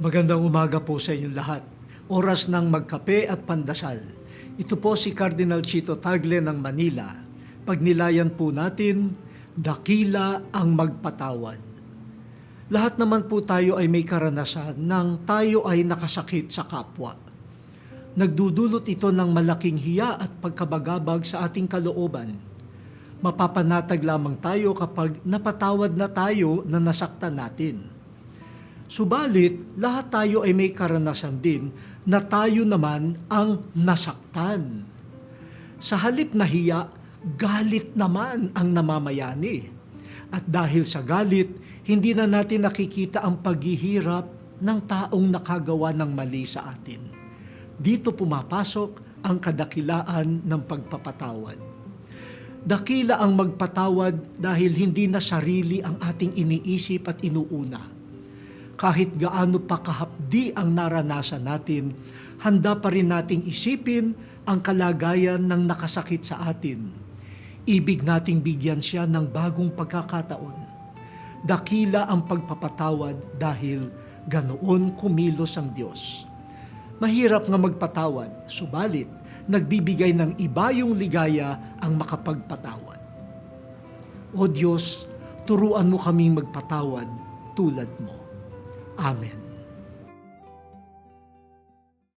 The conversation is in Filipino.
Magandang umaga po sa inyong lahat. Oras ng magkape at pandasal. Ito po si Cardinal Chito Tagle ng Manila. Pagnilayan po natin, dakila ang magpatawad. Lahat naman po tayo ay may karanasan nang tayo ay nakasakit sa kapwa. Nagdudulot ito ng malaking hiya at pagkabagabag sa ating kalooban. Mapapanatag lamang tayo kapag napatawad na tayo na nasaktan natin. Subalit, lahat tayo ay may karanasan din na tayo naman ang nasaktan. Sa halip na hiya, galit naman ang namamayani. At dahil sa galit, hindi na natin nakikita ang paghihirap ng taong nakagawa ng mali sa atin. Dito pumapasok ang kadakilaan ng pagpapatawad. Dakila ang magpatawad dahil hindi na sarili ang ating iniisip at inuuna kahit gaano pa kahapdi ang naranasan natin, handa pa rin nating isipin ang kalagayan ng nakasakit sa atin. Ibig nating bigyan siya ng bagong pagkakataon. Dakila ang pagpapatawad dahil ganoon kumilos ang Diyos. Mahirap nga magpatawad, subalit nagbibigay ng iba yung ligaya ang makapagpatawad. O Diyos, turuan mo kaming magpatawad tulad mo. Amen.